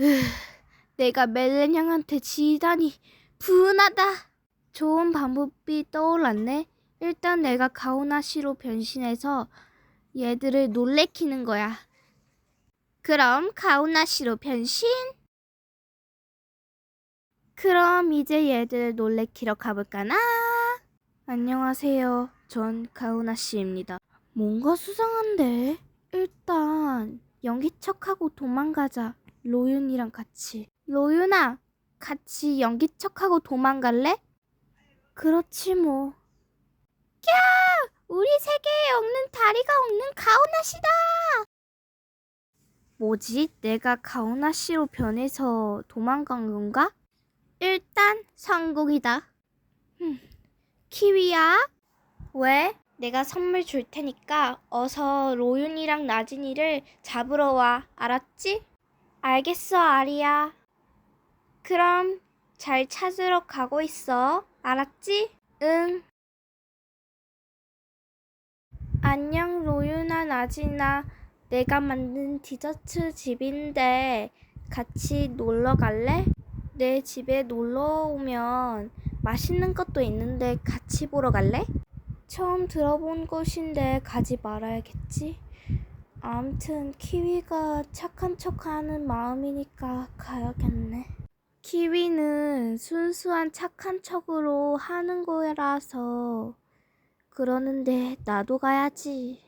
으, 내가 멜렌양한테 지다니 분하다. 좋은 방법이 떠올랐네. 일단 내가 가오나시로 변신해서 얘들을 놀래키는 거야. 그럼 가오나시로 변신? 그럼 이제 얘들 놀래키러 가볼까나? 안녕하세요. 전 가오나씨입니다. 뭔가 수상한데? 일단 연기척하고 도망가자. 로윤이랑 같이. 로윤아, 같이 연기 척하고 도망갈래? 그렇지 뭐. 야! 우리 세계에 없는 다리가 없는 가오나씨다! 뭐지? 내가 가오나씨로 변해서 도망간 건가? 일단 성공이다. 흠, 키위야? 왜? 내가 선물 줄 테니까 어서 로윤이랑 나진이를 잡으러 와. 알았지? 알겠어, 아리야. 그럼 잘 찾으러 가고 있어. 알았지? 응. 안녕, 로윤아, 나진아. 내가 만든 디저트 집인데 같이 놀러 갈래? 내 집에 놀러 오면 맛있는 것도 있는데 같이 보러 갈래? 처음 들어본 곳인데 가지 말아야겠지? 아무튼 키위가 착한 척 하는 마음이니까 가야겠네. 키위는 순수한 착한 척으로 하는 거라서 그러는데 나도 가야지.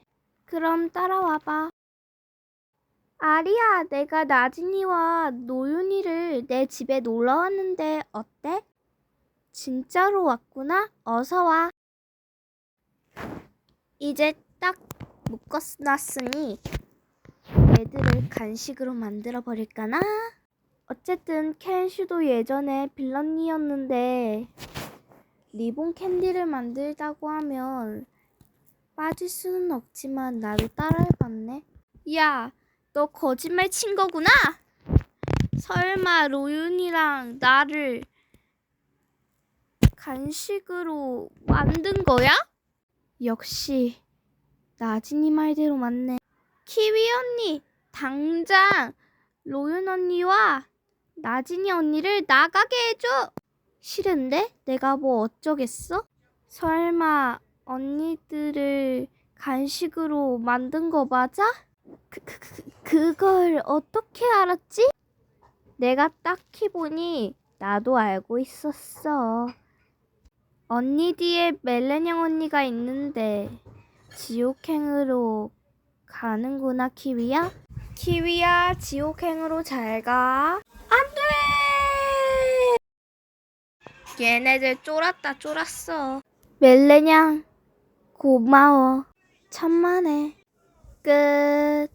그럼 따라와봐. 아리야, 내가 나진이와 노윤이를 내 집에 놀러 왔는데 어때? 진짜로 왔구나? 어서 와. 이제 딱 묶어놨으니 애들을 간식으로 만들어 버릴까나? 어쨌든 켄슈도 예전에 빌런이었는데 리본 캔디를 만들자고 하면 빠질 수는 없지만 나도 따라해봤네. 야, 너 거짓말 친 거구나? 설마 로윤이랑 나를 간식으로 만든 거야? 역시 나진이 말대로 맞네. 키위 언니, 당장 로윤 언니와 나진이 언니를 나가게 해줘. 싫은데? 내가 뭐 어쩌겠어? 설마 언니들을 간식으로 만든 거 맞아? 그, 그, 그, 그걸 어떻게 알았지? 내가 딱히 보니 나도 알고 있었어. 언니 뒤에 멜레냥 언니가 있는데 지옥행으로 가는구나 키위야? 키위야 지옥행으로 잘 가. 안 돼! 얘네들 쫄았다 쫄았어. 멜레냥 고마워. 천만에. 끝.